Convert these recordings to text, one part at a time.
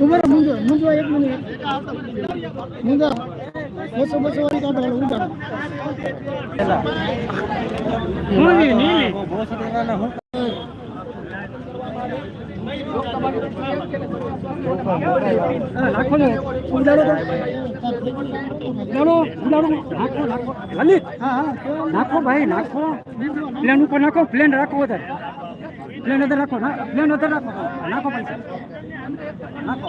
ઊભા મુંજો મુંજો એક મિનિટ. મુંજો બસો બસો વાળી કાઢો ઉડાડો. નીલી. નીલી નાખો ને. ઉડાડો ઉડાડો. નાખો નાખો. લલિત, નાખો ભાઈ, નાખો. પ્લેન ઉપર નાખો પ્લેન રાખો વધારે. પ્લેન અંદર રાખો, ના પ્લેન અંદર રાખો. નાખો પૈસા. નાખો.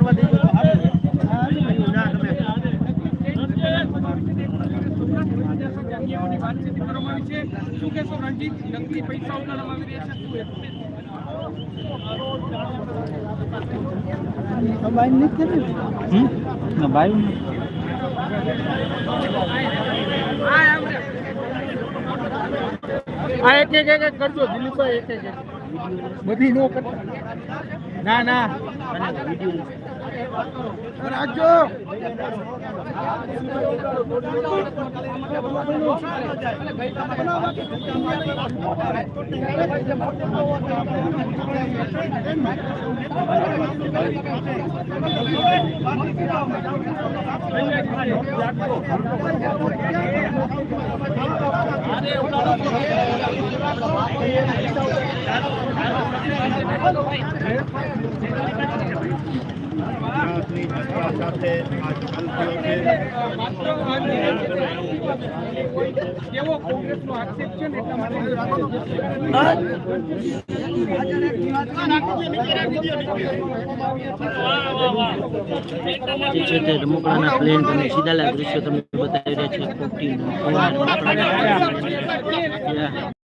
ઉડાડો ઉડાડો બાઈ નથી કરી ભાઈ આ એક એક એક કરજો. દિલીપભાઈ એક એક. બધી નો ના ના. રાખજો કેવો તે રમકડાના પ્લેન તમે સીધાલા દૃશ્યો તમે બતાવી રહ્યા છે.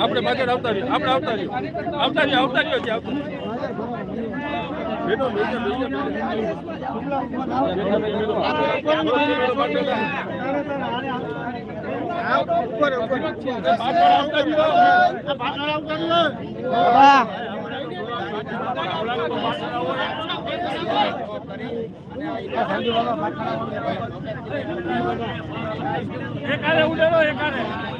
આપણે પાછળ આવતા રહીએ આપણે આવતા રહીએ આવતા રહીએ આવતા હજી આવતા ઉડેલો બેઠો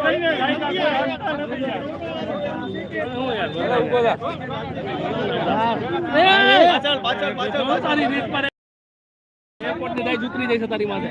આરે પાછળ પાછળ તારી રીત પડે એરપોર્ટ ને જાય જુતરી જઈશ તારી માથે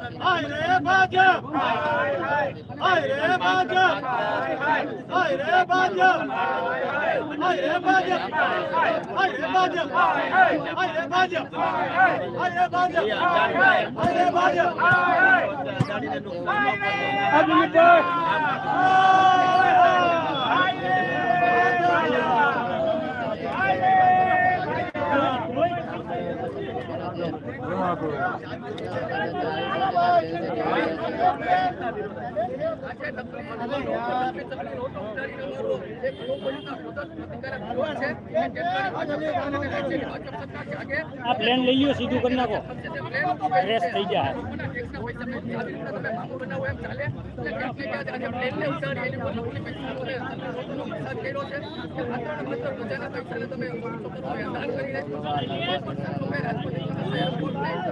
રે ઉડાડી બંડલ બંડલ બંડલ બંડલ ખીચામાં સીધા લાઈવ દ્રશ્યો ઓહો, પૈસાનો બહિષ્કાર કર્યો છે જે એરપોર્ટ લઈને તમને સીધા લાઈવ આ પ્લેન લઈ લ્યો સીધું કરી નાખો. ફ્રેશ થઈ જાય હા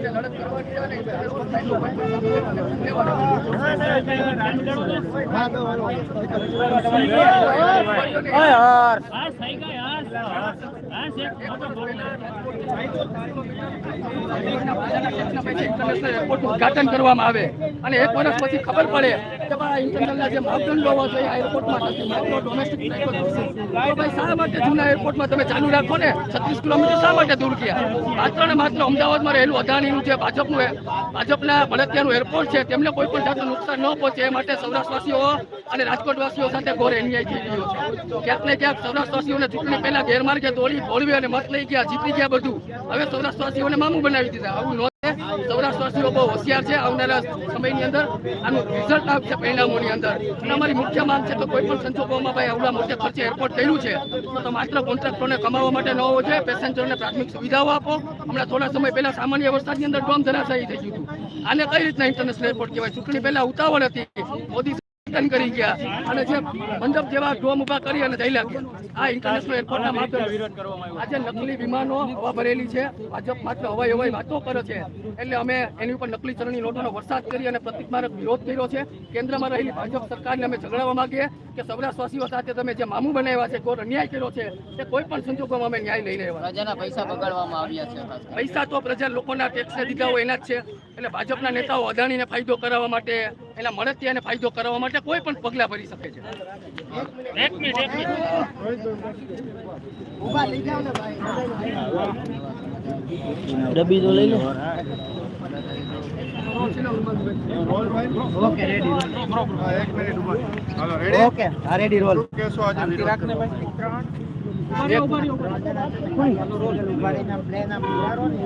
છે ઉદઘાટન કરવામાં આવે. અને એક વર્ષ પછી ખબર પડે ભાઈ ઇન્ટરનલના જે માપદંડો હોવા જોઈએ આ એરપોર્ટમાં નથી માત્ર ડોમેસ્ટિક હશે. તો ભાઈ શા માટે જૂના એરપોર્ટમાં તમે ચાલુ રાખો ને છત્રીસ કિલોમીટર શા માટે દૂર ગયા માત્ર ને માત્ર અમદાવાદમાં રહેલું અદાણીનું જે ભાજપનું ભાજપના ભડતિયાનું એરપોર્ટ છે, તેમને કોઈ પણ જાતનું નુકસાન ન પહોંચે, એ માટે સૌરાષ્ટ્રવાસીઓ અને રાજકોટવાસીઓ સાથે ઘોર એન્યાય થઈ ગયો છે ક્યાંક ને ક્યાંક સૌરાષ્ટ્રવાસીઓને ચૂંટણી પહેલા ગેરમાર્ગે દોડી, ભોળવી અને મત લઈ ગયા, જીતી ગયા બધું હવે સૌરાષ્ટ્રવાસીઓને મામું બનાવી દીધા આવું. સૌરાષ્ટ્રવાસીઓ બહુ હોશિયાર છે. આવનારા સમયની અંદર આનું રિઝલ્ટ આવશે પરિણામોની અંદર. અને અમારી મુખ્ય માંગ છે કે કોઈ પણ સંજોગોમાં ભાઈ આવડા મોટે ખર્ચે એરપોર્ટ થયેલું છે, તો માત્ર કોન્ટ્રાક્ટરોને કમાવા માટે ન હોવો જોઈએ. પેસેન્જરોને પ્રાથમિક સુવિધાઓ આપો. હમણાં થોડા સમય પહેલા સામાન્ય વરસાદની અંદર ડોમ ધરાશાયી થઈ ગયું હતું. આને કઈ રીતના ઇન્ટરનેશનલ એરપોર્ટ કહેવાય? ચૂંટણી પહેલા ઉતાવળ હતી. મોદી ઉદ્ઘાટન કરી ગયા. અને જે મંડપ જેવા ડોમ ઊભા કરી અને જઈ ગયા આ ઇન્ટરનેશનલ એરપોર્ટના માપદંડ આજે નકલી વિમાનો હવા ભરેલી છે. ભાજપ માત્ર હવાઈ હવાઈ વાતો કરે છે. એટલે અમે એની ઉપર નકલી ચલણી નોટોનો વરસાદ કરી અને પ્રતિકમારક વિરોધ કર્યો છે. કેન્દ્રમાં રહેલી ભાજપ સરકારને અમે ઝઘડાવવા માંગીએ કે સૌરાષ્ટ્રવાસીઓ સાથે તમે જે મામું બનાવ્યા છે કોઈ અન્યાય કર્યો છે તે કોઈ પણ સંજોગોમાં અમે ન્યાય લઈ રહ્યા પ્રજાના પૈસા બગાડવામાં આવ્યા છે પૈસા તો પ્રજા લોકોના ટેક્સને દીધા હોય એના જ છે. એટલે ભાજપના નેતાઓ અદાણીને ફાયદો કરાવવા માટે એના મળતિયાને ફાયદો કરવા માટે કોઈ પણ પગલાં ભરી શકે છે. એક મિનિટ એક મિનિટ. ડબ્બી તો લઈ લો. ઓકે રેડી એક મિનિટ ઊભા હાલો રેડી ઓકે હા રેડી રોલ કેસો આજે રાખને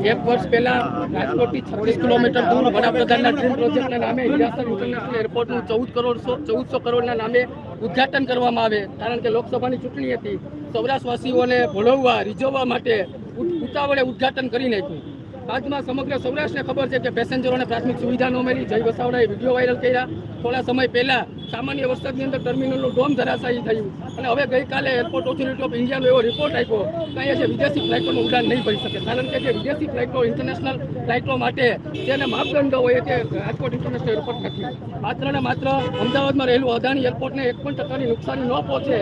એક વર્ષ પહેલા રાજકોટથી છત્રીસ કિલોમીટર દૂર વડાપ્રધાનના ડ્રીમ પ્રોજેક્ટના નામે હિરાસર ઇન્ટરનેશનલ એરપોર્ટનું ચૌદ કરોડસો ચૌદસો કરોડના નામે ઉદ્ઘાટન કરવામાં આવે. કારણ કે લોકસભાની ચૂંટણી હતી. સૌરાષ્ટ્રવાસીઓને ભોળવવા રીઝવવા માટે ઉત- ઉતાવળે ઉદ્ઘાટન કરી નાખ્યું. બાદમાં સમગ્ર સૌરાષ્ટ્રને ખબર છે કે પેસેન્જરોને પ્રાથમિક સુવિધા ન મળી. જય વસાવડાએ વીડિયો વાયરલ કર્યા. થોડા સમય પહેલા સામાન્ય વરસાદની અંદર ટર્મિનલનું ડોમ ધરાશાયી થયું. અને હવે ગઈકાલે એરપોર્ટ ઓથોરિટી ઓફ ઇન્ડિયાનો એવો રિપોર્ટ આપ્યો કે અહીંયા જે વિદેશી ફ્લાઇટોનું ઉડાન નહીં ભરી શકે. કારણ કે જે વિદેશી ફ્લાઇટો ઇન્ટરનેશનલ ફ્લાઇટો માટે જેને માપદંડો હોય તે રાજકોટ ઇન્ટરનેશનલ એરપોર્ટ નથી. માત્ર ને માત્ર અમદાવાદમાં રહેલું અદાણી એરપોર્ટને એક પણ ટકાની નુકસાની ન પહોંચે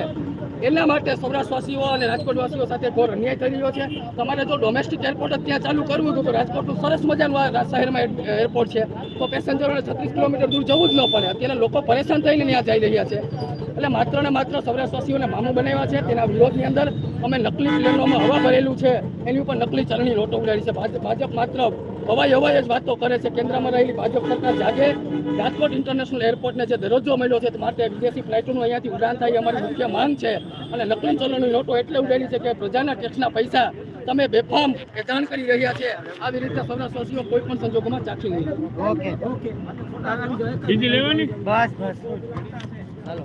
એના માટે સૌરાષ્ટ્રવાસીઓ અને રાજકોટવાસીઓ સાથે ઘોર અન્યાય થઈ રહ્યો છે. તમારે જો ડોમેસ્ટિક એરપોર્ટ જ ત્યાં ચાલુ કરવું હતું તો રાજકોટનું સરસ મજાનું આ શહેરમાં એરપોર્ટ છે. તો પેસેન્જરોને છત્રીસ કિલોમીટર દૂર જવું જ ન પડે. અત્યારે લોકો પરેશાન થઈને ત્યાં જઈ રહ્યા છે. એટલે માત્ર ને માત્ર સૌરાષ્ટ્રવાસીઓને મામું બનાવ્યા છે. તેના વિરોધની અંદર અમે નકલી પ્લેનોમાં હવા ભરેલું છે. એની ઉપર નકલી ચલણી લોટો ઉડાડી છે. ભાજપ ભાજપ માત્ર હવાઈ અવાય જ વાતો કરે છે. કેન્દ્રમાં રહેલી ભાજપ સરકાર જાગે. રાજકોટ ઇન્ટરનેશનલ એરપોર્ટને જે દરજ્જો મળ્યો છે માટે વિદેશી ફ્લાઇટોનું અહીંયાથી ઉડાન થાય અમારી મુખ્ય માંગ છે. અને નકલી ચલણની નોટો એટલે ઉડાડી છે કે પ્રજાના ટેક્સના પૈસા તમે બેફામ વેચાણ કરી રહ્યા છે. આવી રીતે સૌરાષ્ટ્રવાસીઓ કોઈ પણ સંજોગોમાં ચાખી નહીં. ઓકે. બીજી લેવાની? બસ બસ. હાલો.